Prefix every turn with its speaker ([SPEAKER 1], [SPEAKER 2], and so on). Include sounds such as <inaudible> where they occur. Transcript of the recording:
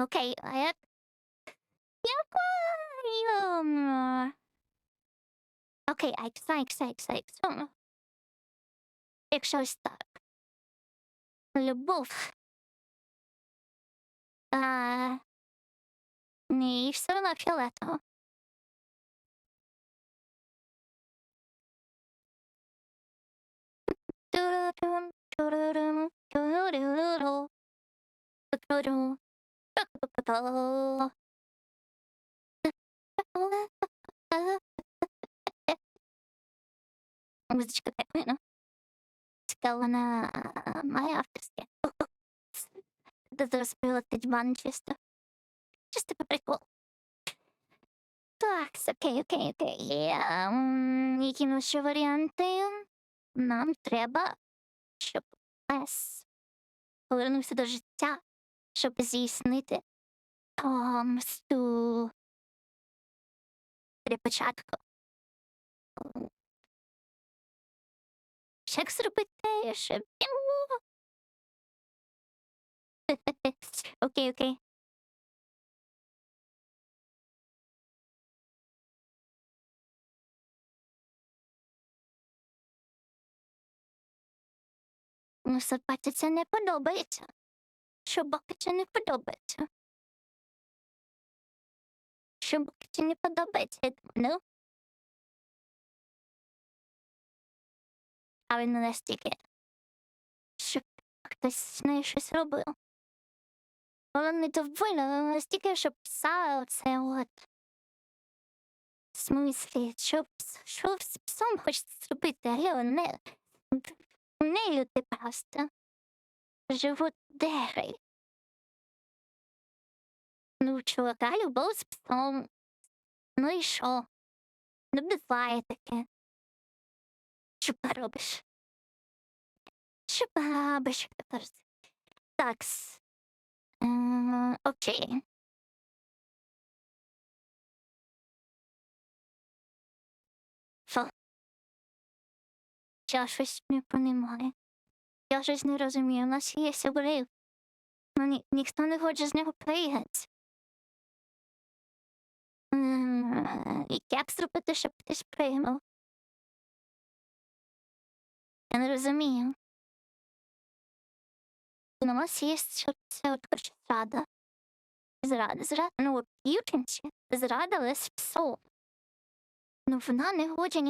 [SPEAKER 1] Окей, а як? Якою? Окей, айкс, айкс, айкс, айкс. М. Якщо ось так. Любов. А... Ні, все одно фіолетово. Турурум, турурум, туруруру. Туруру. Музичка прикольна. Цікаво, вона а, має авторське. Зараз прилетить бан чисто. Чисто по приколу. Так, окей, окей, окей. Які наші варіанти? Нам треба, щоб Ес повернувся до життя, щоб здійснити помсту. Для початку. Як зробити, щоб... <laughs> Окей, окей. Ну, Сапаті це не подобається. Шубаки це не подобається. Шубаки це не подобається, я думаю, ну. А він не настільки, щоб хтось з нею щось робив. Вона не довольна, вона настільки, щоб пса оце от. В смислі, що, що з псом хочеться зробити, але не, не люди просто. Живуть дерей. Ну, чувака, любов з псом. Ну і що? Ну, буває таке. Що поробиш? Що поробиш? Такс. Окей. Що? Я щось не понімаю. Я щось не розумію. У нас є обрив. Ну, ні, ніхто не хоче з нього і Як зробити, щоб хтось приймав? Я не розумію. У нас є що це от коротше зрада. Зрада, зрада, ну, от зрада, але з. Ну, вона не хоче ні